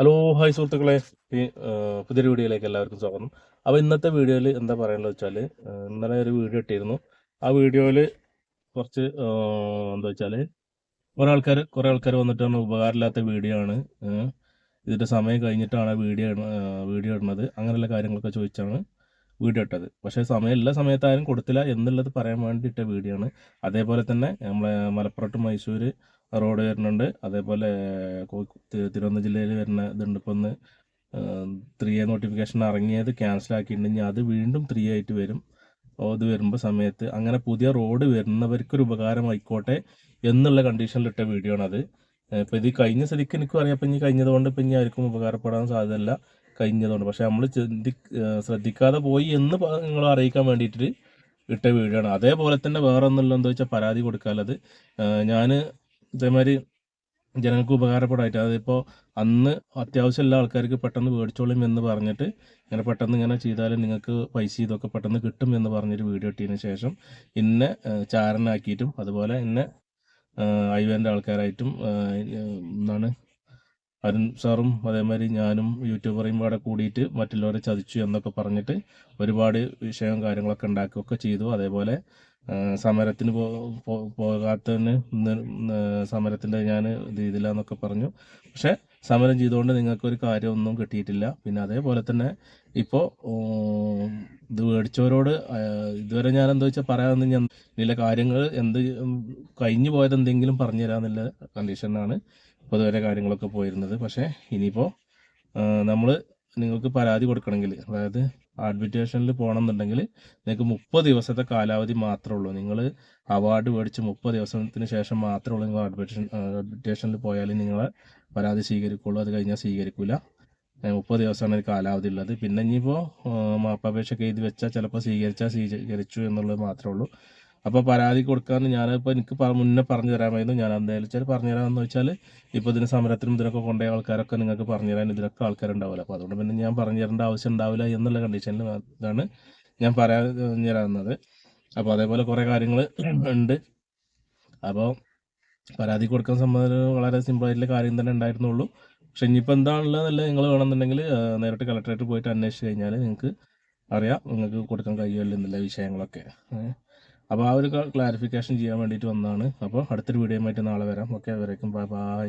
Hello hi സുഹൃത്തുക്കളെ. ഈ പുതിയൊരു വീഡിയോയിലേക്ക് എല്ലാവർക്കും സ്വാഗതം. അപ്പോൾ ഇന്നത്തെ വീഡിയോയിൽ എന്താ പറയാനുള്ളത് വെച്ചാൽ ഇന്നലെ ഒരു വീഡിയോ ഇട്ടിരുന്നു. ആ വീഡിയോയിൽ കുറച്ച് എന്താ വെച്ചാൽ കുറേ ആൾക്കാർ കുറേ ആൾക്കാർ വന്നിട്ട് പറഞ്ഞു ഉപകാരമില്ലാത്ത വീഡിയോ ആണ്. ഇതിന്റെ സമയം കഴിഞ്ഞിട്ടാണ് വീഡിയോ വീഡിയോ ഇടുന്നത്. അങ്ങനെയുള്ള കാര്യങ്ങളൊക്കെ ചോദിച്ചാണ് വീഡിയോ ഇട്ടത്. പക്ഷേ സമയം എല്ലാ സമയത്തായാലും കൊടുത്തില്ല എന്നുള്ളത് പറയാൻ വേണ്ടിയിട്ട വീഡിയോ ആണ്. അതേപോലെ തന്നെ നമ്മളെ മലപ്പുറം to മൈസൂർ റോഡ് വരുന്നുണ്ട്. അതേപോലെ തിരുവനന്തപുരം ജില്ലയിൽ വരുന്ന ഇതുണ്ട്. ഇപ്പം ഒന്ന് ത്രീ എ നോട്ടിഫിക്കേഷൻ ഇറങ്ങിയത് ക്യാൻസൽ ആക്കിയിട്ടുണ്ടെങ്കിൽ അത് വീണ്ടും ത്രീ ആയിട്ട് വരും. ഇത് വരുമ്പോൾ സമയത്ത് അങ്ങനെ പുതിയ റോഡ് വരുന്നവർക്കൊരു ഉപകാരമായിക്കോട്ടെ എന്നുള്ള കണ്ടീഷനിൽ ഇട്ട വീഡിയോ ആണത്. ഇപ്പം ഇത് കഴിഞ്ഞ സ്ഥിതിക്ക് എനിക്കും അറിയാം. ഇപ്പം ഇനി കഴിഞ്ഞതുകൊണ്ട് ഇപ്പം ഇനി ആർക്കും ഉപകാരപ്പെടാൻ സാധ്യതയല്ല കഴിഞ്ഞതുകൊണ്ട്. പക്ഷേ നമ്മൾ ചിന്തി ശ്രദ്ധിക്കാതെ പോയി എന്ന് നിങ്ങൾ അറിയിക്കാൻ വേണ്ടിയിട്ട് ഇട്ട വീഡിയോ ആണ്. അതേപോലെ തന്നെ വേറെ ഒന്നുമില്ല എന്താ വെച്ചാൽ പരാതി കൊടുക്കാനുള്ളത്. ഞാൻ ഇതേമാതിരി ജനങ്ങൾക്ക് ഉപകാരപ്പെടായിട്ട്. അതിപ്പോൾ അന്ന് അത്യാവശ്യം എല്ലാ ആൾക്കാർക്ക് പെട്ടെന്ന് മേടിച്ചോളും എന്ന് പറഞ്ഞിട്ട് ഇങ്ങനെ പെട്ടെന്ന് ഇങ്ങനെ ചെയ്താൽ നിങ്ങൾക്ക് പൈസ ഇതൊക്കെ പെട്ടെന്ന് കിട്ടും എന്ന് പറഞ്ഞൊരു വീഡിയോ ഇട്ടതിന് ശേഷം ഇന്നെ ചാരനാക്കിയിട്ടും അതുപോലെ ഇന്നെ ഐവന്റെ ആൾക്കാരായിട്ടും എന്നാണ് അരുൺ സാറും അതേമാതിരി ഞാനും യൂട്യൂബറേയും പാടെ കൂടിയിട്ട് മറ്റുള്ളവരെ ചതിച്ചു എന്നൊക്കെ പറഞ്ഞിട്ട് ഒരുപാട് വിഷയവും കാര്യങ്ങളൊക്കെ ഉണ്ടാക്കുകയൊക്കെ ചെയ്തു. അതേപോലെ സമരത്തിന് പോകാത്തതിന് സമരത്തിന്റെ ഞാൻ ഇത് എന്നൊക്കെ പറഞ്ഞു. പക്ഷേ സമരം ചെയ്തുകൊണ്ട് നിങ്ങൾക്കൊരു കാര്യമൊന്നും കിട്ടിയിട്ടില്ല. പിന്നെ അതേപോലെ തന്നെ ഇപ്പോൾ ഇത് മേടിച്ചവരോട് ഇതുവരെ ഞാൻ എന്താ വെച്ചാൽ പറയാമെന്ന് ഞാൻ ഇതിലെ കാര്യങ്ങൾ എന്ത് കഴിഞ്ഞു പോയത് എന്തെങ്കിലും പറഞ്ഞു തരാമെന്നുള്ള കണ്ടീഷനാണ് ഇപ്പോൾ ഇതുവരെ കാര്യങ്ങളൊക്കെ പോയിരുന്നത്. പക്ഷേ ഇനിയിപ്പോൾ നമ്മൾ നിങ്ങൾക്ക് പരാതി കൊടുക്കണമെങ്കിൽ അതായത് അഡ്മിറ്റേഷനിൽ പോകണമെന്നുണ്ടെങ്കിൽ നിങ്ങൾക്ക് മുപ്പത് ദിവസത്തെ കാലാവധി മാത്രമേ ഉള്ളൂ. നിങ്ങൾ അവാർഡ് മേടിച്ച് മുപ്പത് ദിവസത്തിന് ശേഷം മാത്രമേ ഉള്ളൂ നിങ്ങൾ അഡ്മിറ്റേഷൻ അഡ്മിറ്റേഷനിൽ പോയാൽ നിങ്ങളെ പരാതി സ്വീകരിക്കുള്ളൂ അത് കഴിഞ്ഞാൽ സ്വീകരിക്കില്ല മുപ്പത് ദിവസമാണ് ഒരു കാലാവധി ഉള്ളത്. പിന്നെ ഇനിയിപ്പോൾ മാപ്പാപേക്ഷയൊക്കെ എഴുതി വെച്ചാൽ ചിലപ്പോൾ സ്വീകരിച്ചാൽ സ്വീകരിച്ചു എന്നുള്ളത് മാത്രമേ ഉള്ളൂ. അപ്പോൾ പരാതി കൊടുക്കാമെന്ന് ഞാനിപ്പോൾ എനിക്ക് മുന്നേ പറഞ്ഞു തരാമായിരുന്നു. ഞാൻ എന്തായാലും വെച്ചാൽ പറഞ്ഞു തരാമെന്ന് വെച്ചാൽ ഇപ്പോൾ ഇതിന് സമരത്തിനും ഇതിനൊക്കെ കൊണ്ടുപോയ ആൾക്കാരൊക്കെ നിങ്ങൾക്ക് പറഞ്ഞു തരാൻ ഇതിലൊക്കെ ആൾക്കാരുണ്ടാവില്ല അപ്പോൾ അതുകൊണ്ട് പിന്നെ ഞാൻ പറഞ്ഞു തരേണ്ട ആവശ്യം ഉണ്ടാവില്ല എന്നുള്ള കണ്ടീഷനിൽ ഇതാണ് ഞാൻ പറയാൻ തരാവുന്നത്. അപ്പോൾ അതേപോലെ കുറേ കാര്യങ്ങൾ ഉണ്ട്. അപ്പോൾ പരാതി കൊടുക്കാൻ സംബന്ധിച്ച് വളരെ സിമ്പിളായിട്ടുള്ള കാര്യം തന്നെ ഉണ്ടായിരുന്നുള്ളൂ. പക്ഷെ ഇനിയിപ്പോൾ എന്താണുള്ളതെന്നല്ല നിങ്ങൾ വേണമെന്നുണ്ടെങ്കിൽ നേരിട്ട് കളക്ടറേറ്റ് പോയിട്ട് അന്വേഷിച്ച് കഴിഞ്ഞാൽ നിങ്ങൾക്ക് അറിയാം നിങ്ങൾക്ക് കൊടുക്കാൻ കഴിയുമല്ലോ എന്നുള്ള വിഷയങ്ങളൊക്കെ. അപ്പോൾ ആ ഒരു ക്ലാരിഫിക്കേഷൻ ചെയ്യാൻ വേണ്ടിയിട്ട് വന്നതാണ്. അപ്പോൾ അടുത്തൊരു വീഡിയോ ആയിട്ട് നാളെ വരാം. ഓക്കെ വരയ്ക്കും ബൈ ബൈ